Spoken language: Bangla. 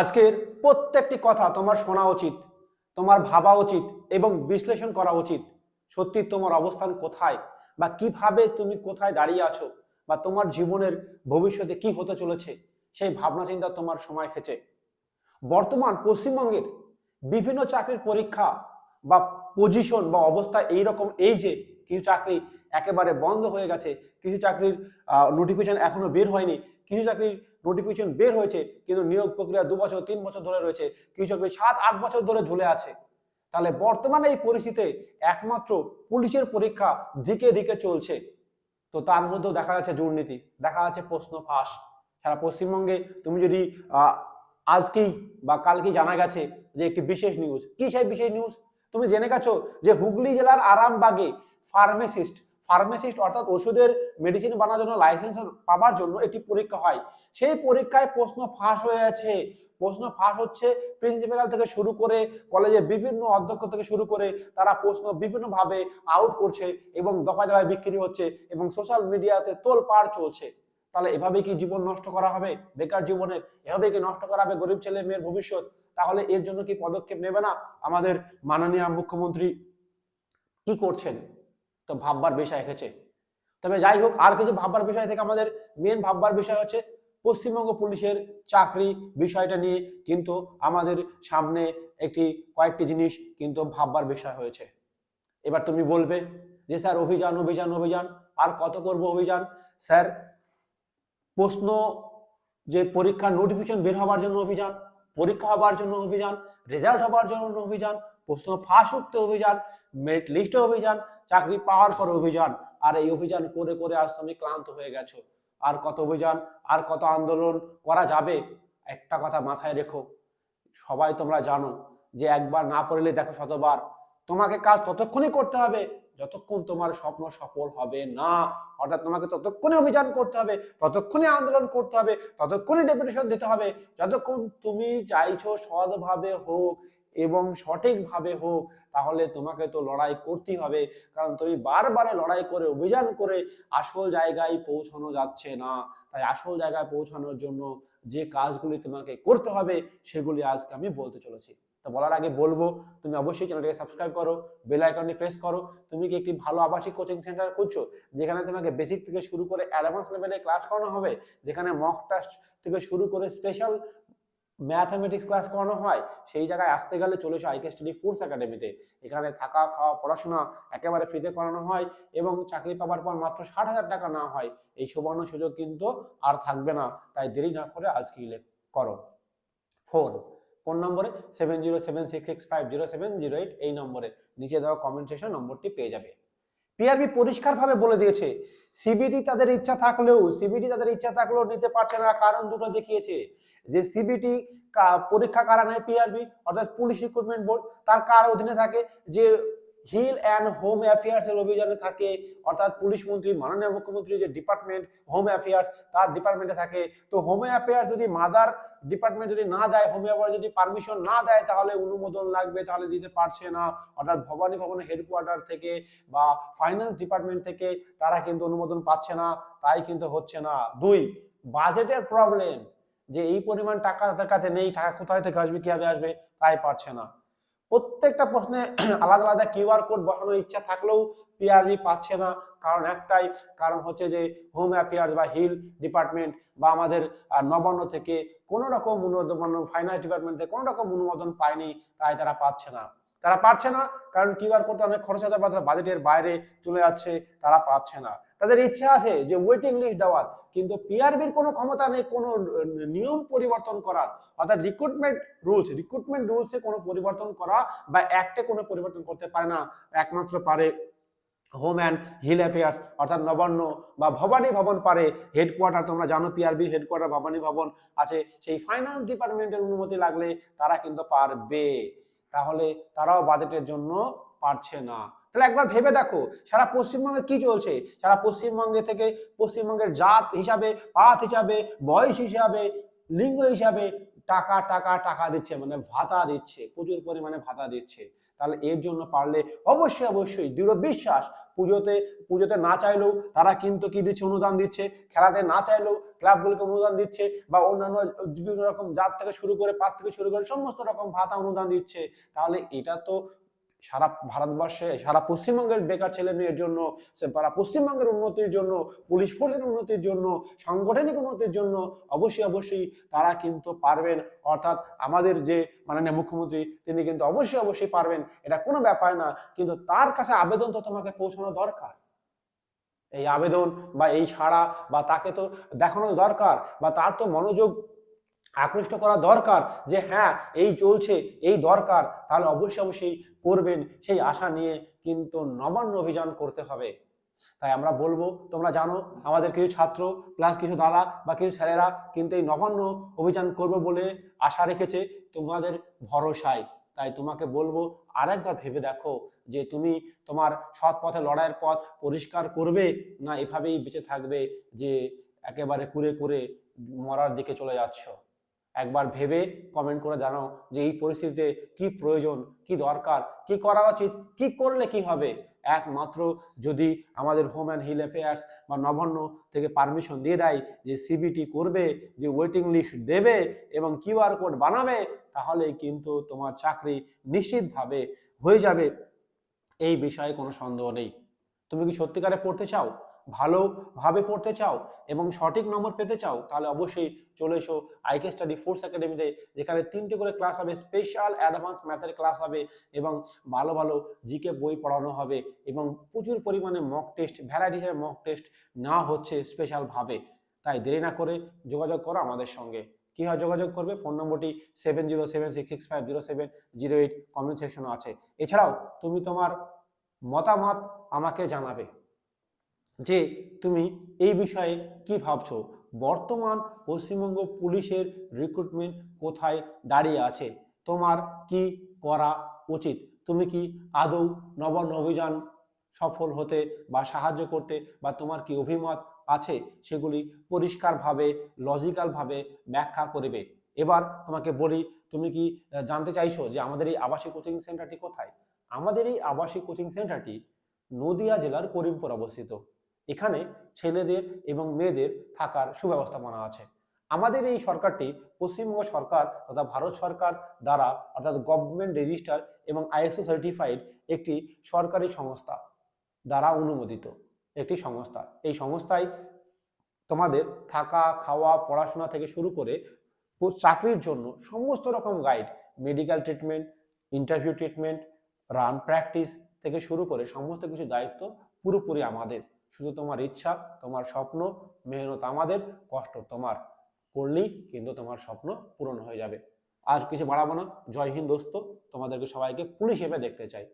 আজকের প্রত্যেকটি কথা তোমার শোনা উচিত, তোমার ভাবা উচিত এবং বিশ্লেষণ করা উচিত। সত্যি তোমার অবস্থান কোথায় বা কীভাবে তুমি কোথায় দাঁড়িয়ে আছো বা তোমার জীবনের ভবিষ্যতে কি হতে চলেছে, সেই ভাবনা চিন্তা তোমার সময় খেছে বর্তমান পশ্চিমবঙ্গের বিভিন্ন চাকরির পরীক্ষা বা পজিশন বা অবস্থা এই রকম এই যে কিছু চাকরি একেবারে বন্ধ হয়ে গেছে, কিছু চাকরির নোটিফিকেশন এখনও বের হয়নি, কিছু চাকরির নোটিফিকেশন বের হয়েছে, কিন্তু নিয়োগ প্রক্রিয়া দু বছর, তিন বছর ধরে রয়েছে। চাকরি সাত, আট বছর ধরে ঝুলে আছে। তাহলে বর্তমানে এই পরিস্থিতিতে একমাত্র পুলিশের পরীক্ষা দিকে দিকে চলছে। তো তার মধ্যেও দেখা যাচ্ছে দুর্নীতি, দেখা যাচ্ছে প্রশ্ন ফাঁস। সারা পশ্চিমবঙ্গে তুমি যদি আজকেই বা কালকেই জানা গেছে যে একটি বিশেষ নিউজ কি সেই বিশেষ নিউজ তুমি জেনে গেছো যে হুগলি জেলার আরামবাগে ফার্মাসিস্ট ফার্মাসিস্ট অর্থাৎ ওষুধের মেডিসিন বানানোর জন্য লাইসেন্স পাওয়ার জন্য একটি পরীক্ষা হয়। সেই পরীক্ষায় প্রশ্ন ফাঁস হয়ে আছে প্রশ্ন ফাঁস হচ্ছে প্রিন্সিপাল থেকে শুরু করে কলেজের বিভিন্ন অধ্যক্ষ থেকে শুরু করে তারা প্রশ্ন বিভিন্নভাবে আউট করছে এবং দফায় দফায় বিক্রি হচ্ছে এবং সোশ্যাল মিডিয়াতে তোলপাড় চলছে। তাহলে এভাবে কি জীবন নষ্ট করা হবে? বেকার জীবনের এভাবে কি নষ্ট করা হবে গরিব ছেলে মেয়ের ভবিষ্যৎ? তাহলে এর জন্য কি পদক্ষেপ নেবে না আমাদের মাননীয় মুখ্যমন্ত্রী? কি করছেন? তো ভাববার বিষয় এসেছে তবে যাই হোক, আর কিছু ভাববার বিষয় থেকে আমাদের মেন ভাববার বিষয় হচ্ছে পশ্চিমবঙ্গ পুলিশের চাকরি বিষয়টা নিয়ে কিন্তু আমাদের সামনে একটি কয়েকটি জিনিস কিন্তু ভাববার বিষয় হয়েছে। এবার তুমি বলবে যে, স্যার, অভিযান অভিযান অভিযান, আর কত করব অভিযান? স্যার, প্রশ্ন যে পরীক্ষার নোটিফিকেশন বের হওয়ার জন্য অভিযান, পরীক্ষা হবার জন্য অভিযান রেজাল্ট হবার জন্য অভিযান, প্রশ্ন ফাঁস উঠতে অভিযান মেরিট লিস্টে অভিযান চাকরি পাওয়ার পর অভিযান, আর এই অভিযান করে করে আজ তুমি ক্লান্ত হয়ে গেছো। আর কত অভিযান, আর কত আন্দোলন করা যাবে, একটা কথা মাথায় রেখো। সবাই তোমরা জানো যে একবার না পড়লে, দেখো শতবার। তোমাকে কাজ ততক্ষণই করতে হবে, যতক্ষণ তোমার স্বপ্ন সফল হবে না। অর্থাৎ তোমাকে ততক্ষণই অভিযান করতে হবে ততক্ষণই আন্দোলন করতে হবে ততক্ষণই ডেপুটেশন দিতে হবে। যতক্ষণ তুমি চাইছো সৎভাবে হোক এবং সঠিকভাবে হোক, তাহলে তোমাকে তো লড়াই করতেই হবে। কারণ তুমি বারবারে লড়াই করে, অভিযান করে আসল জায়গায় পৌঁছানো যাচ্ছে না। তাই আসল জায়গায় পৌঁছানোর জন্য যে কাজগুলি তোমাকে করতে হবে, সেগুলি আজকে আমি বলতে চলেছি। তো বলার আগে বলব, তুমি অবশ্যই চ্যানেলটাকে সাবস্ক্রাইব করো বেল আইকনটি প্রেস করো। তুমি কি একটি ভালো আবাসিক কোচিং সেন্টার খুঁজছো? যেখানে তোমাকে বেসিক থেকে শুরু করে অ্যাডভান্স লেভেলে ক্লাস করানো হবে, যেখানে মক টেস্ট থেকে শুরু করে স্পেশাল ম্যাথামেটিক্স ক্লাস করানো হয়, সেই জায়গায় আসতে গেলে চলে এসো আইকে স্টাডি ফোর্স একাডেমিতে এখানে থাকা, খাওয়া, পড়াশোনা একেবারে ফ্রিতে করানো হয় এবং চাকরি পাওয়ার পর মাত্র ষাট হাজার টাকা না হয়। এই সুবর্ণ সুযোগ কিন্তু আর থাকবে না, তাই দেরি না করে আজকে করো। ফোন ফোন নম্বরে seven zero seven six six five zero seven zero eight এই নম্বরে। নিচে দেওয়া কমেন্ট সেকশন নম্বরটি পেয়ে যাবে। পিআরবি পরিষ্কারভাবে বলে দিয়েছে। সিবিটি তাদের ইচ্ছা থাকলেও সিবিটি তাদের ইচ্ছা থাকলেও নিতে পারছে না, কারণ দুটো দেখিয়েছে যে সিবিটি পরীক্ষা কারা নেয় পিআরবি অর্থাৎ পুলিশ রিক্রুটমেন্ট বোর্ড তার কার অধীনে থাকে যে হিল অ্যান্ড হোম অ্যাফেয়ার্স এর অভিযানে থাকে, অর্থাৎ পুলিশ মন্ত্রী, মাননীয় মুখ্যমন্ত্রী যে ডিপার্টমেন্ট হোম অ্যাফেয়ার্স, তার ডিপার্টমেন্টে থাকে। তো হোম অ্যাফেয়ার্স যদি মাদার ডিপার্টমেন্ট যদি না দেয়, হোম অ্যাফেয়ার্স যদি পারমিশন না দেয়, তাহলে অনুমোদন লাগবে, তাহলে দিতে পারছে না। অর্থাৎ ভবানী ভবনের হেডকোয়ার্টার থেকে বা ফাইন্যান্স ডিপার্টমেন্ট থেকে তারা কিন্তু অনুমোদন পাচ্ছে না, তাই কিন্তু হচ্ছে না। দুই, বাজেটের প্রবলেম যে এই পরিমাণ টাকা তাদের কাছে নেই, টাকা কোথায় থেকে আসবে, কীভাবে আসবে, তাই পারছে না। প্রত্যেকটা প্রশ্নে আলাদা আলাদা কিউআর কোড বসানোর ইচ্ছা থাকলেও পিআরবি পাচ্ছে না। কারণ একটাই, কারণ হচ্ছে যে হোম অ্যাফেয়ার্স বা হিল ডিপার্টমেন্ট বা আমাদের নবান্ন থেকে কোনো রকম অনুমোদন ফাইন্যান্স ডিপার্টমেন্ট থেকে কোনো রকম অনুমোদন পায়নি, তাই তারা পাচ্ছে না। তারা পারছে না, কারণ কিউআর কোড অনেক খরচ হতে পারে বাজেটের বাইরে চলে যাচ্ছে, তারা পাচ্ছে না। তাদের ইচ্ছা আছে যে ওয়েটিং লিস্ট দেওয়ার, কিন্তু পিআরবির কোনো ক্ষমতা নেই, কোনো নিয়ম পরিবর্তন করার। অর্থাৎ রিক্রুটমেন্ট রুলস রিক্রুটমেন্ট রুলসে কোনো পরিবর্তন করা বা অ্যাক্টে কোনো পরিবর্তন করতে পারে না। একমাত্র পারে হোম অ্যান্ড হিল অ্যাফেয়ার্স অর্থাৎ নবান্ন বা ভবানী ভবন পারে হেডকোয়ার্টার তোমরা জানো পিআরবি হেডকোয়ার্টার ভবানী ভবন আছে। সেই ফাইন্যান্স ডিপার্টমেন্টের অনুমতি লাগলে তারা কিন্তু পারবে। তাহলে তারাও বাজেটের জন্য পারছে না। তাহলে একবার ভেবে দেখো, সারা পশ্চিমবঙ্গে কি চলছে? সারা পশ্চিমবঙ্গে থেকে পশ্চিমবঙ্গের জাত হিসাবে, পাত হিসাবে, বয়স হিসাবে, লিঙ্গ হিসাবে টাকা টাকা টাকা দিচ্ছে মানে ভাতা দিচ্ছে, প্রচুর পরিমাণে ভাতা দিচ্ছে। তাহলে এর জন্য পারলে অবশ্যই অবশ্যই দৃঢ় বিশ্বাস, পুজোতে পুজোতে না চাইলেও তারা কিন্তু কি দিচ্ছে? অনুদান দিচ্ছে। খেলাতে না চাইলেও ক্লাবগুলোকে অনুদান দিচ্ছে বা অন্যান্য বিভিন্ন রকম জাত থেকে শুরু করে পাত থেকে শুরু করে সমস্ত রকম ভাতা অনুদান দিচ্ছে। তাহলে এটা তো সারা ভারতবর্ষে, সারা পশ্চিমবঙ্গের বেকার ছেলে মেয়ের জন্য সারা পশ্চিমবঙ্গের উন্নতির জন্য, পুলিশ ফোর্সের উন্নতির জন্য, সাংগঠনিক উন্নতির জন্য অবশ্যই অবশ্যই তারা কিন্তু পারবেন। অর্থাৎ আমাদের যে মাননীয় মুখ্যমন্ত্রী, তিনি কিন্তু অবশ্যই অবশ্যই পারবেন। এটা কোনো ব্যাপার না, কিন্তু তার কাছে আবেদন তো তোমাকে পৌঁছানো দরকার। এই আবেদন বা এই ছাড়া বা তাকে তো দেখানো দরকার বা তার তো মনোযোগ আকৃষ্ট করা দরকার যে হ্যাঁ এই চলছে, এই দরকার, তাহলে অবশ্যই অবশ্যই করবেন। সেই আশা নিয়ে কিন্তু নবান্ন অভিযান করতে হবে। তাই আমরা বলব, তোমরা জানো, আমাদের কিছু ছাত্র প্লাস কিছু দাদা বা কিছু স্যারেরা কিন্তু এই নবান্ন অভিযান করবে বলে আশা রেখেছে। তোমাদের ভরসায়। তাই তোমাকে বলব, আরেকবার ভেবে দেখো যে তুমি তোমার সৎ পথে, লড়াইয়ের পথ পরিষ্কার করবে না এভাবেই বেঁচে থাকবে যে একেবারে কুরে কুরে মরার দিকে চলে যাচ্ছ? একবার ভেবে কমেন্ট করে জানাও যে এই পরিস্থিতিতে কি প্রয়োজন, কি দরকার, কি করা উচিত, কি করলে কি হবে? একমাত্র যদি আমাদের হোম অ্যান্ড হিল অ্যাফেয়ার্স বা নবান্ন থেকে পারমিশন দিয়ে দেয় যে সিবিটি করবে, যে ওয়েটিং লিস্ট দেবে এবং কিউআর কোড বানাবে তাহলে কিন্তু তোমার চাকরি নিশ্চিতভাবে হয়ে যাবে। এই বিষয়ে কোনো সন্দেহ নেই। তুমি কি সত্যিকারে পড়তে চাও? ভালোভাবে পড়তে চাও এবং সঠিক নম্বর পেতে চাও, তাহলে অবশ্যই চলে এসো আইকে স্টাডি ফোর্স একাডেমিতে যেখানে তিনটে করে ক্লাস হবে স্পেশাল অ্যাডভান্স ম্যাথের ক্লাস হবে এবং ভালো ভালো জিকে বই পড়ানো হবে এবং প্রচুর পরিমাণে মক টেস্ট ভ্যারাইটিসের মক টেস্ট না হচ্ছে স্পেশালভাবে তাই দেরি না করে যোগাযোগ করো আমাদের সঙ্গে। কি হয় যোগাযোগ করবে? ফোন নম্বরটি seven zero seven six six five zero seven zero eight comment সেকশনও আছে। এছাড়াও তুমি তোমার মতামত আমাকে জানাবে। যে তুমি এই বিষয়ে কি ভাবছ? বর্তমান পশ্চিমবঙ্গ পুলিশের রিক্রুটমেন্ট কোথায় দাঁড়িয়ে আছে? তোমার কি করা উচিত? তুমি কি আদৌ নবান্ন অভিযান সফল হতে বা সাহায্য করতে বা তোমার কি অভিমত আছে? সেগুলি পরিষ্কারভাবে লজিক্যালভাবে ব্যাখ্যা করবে। এবার তোমাকে বলি, তুমি কি জানতে চাইছো যে আমাদের এই আবাসিক কোচিং সেন্টারটি কোথায়? আমাদের এই আবাসিক কোচিং সেন্টারটি নদিয়া জেলার করিমপুর অবস্থিত। এখানে ছেলেদের এবং মেয়েদের থাকার সুব্যবস্থাপনা আছে। আমাদের এই সরকারটি পশ্চিমবঙ্গ সরকার তথা ভারত সরকার দ্বারা অর্থাৎ গভর্নমেন্ট রেজিস্টার এবং আইএসও সার্টিফাইড একটি সরকারি সংস্থা দ্বারা অনুমোদিত একটি সংস্থা। এই সংস্থায় তোমাদের থাকা, খাওয়া, পড়াশোনা থেকে শুরু করে চাকরির জন্য সমস্ত রকম guide medical treatment interview treatment run practice থেকে শুরু করে সমস্ত কিছু দায়িত্ব পুরোপুরি আমাদের। শুধু তোমার ইচ্ছা, তোমার স্বপ্ন, মেহনত আমাদের, কষ্ট তোমার। করলেই কিন্তু তোমার স্বপ্ন পূরণ হয়ে যাবে। আর কিছু বাড়াবো না। জয় হিন্দ দোস্ত, তোমাদেরকে সবাইকে পুলিশ হিসেবে দেখতে চাই।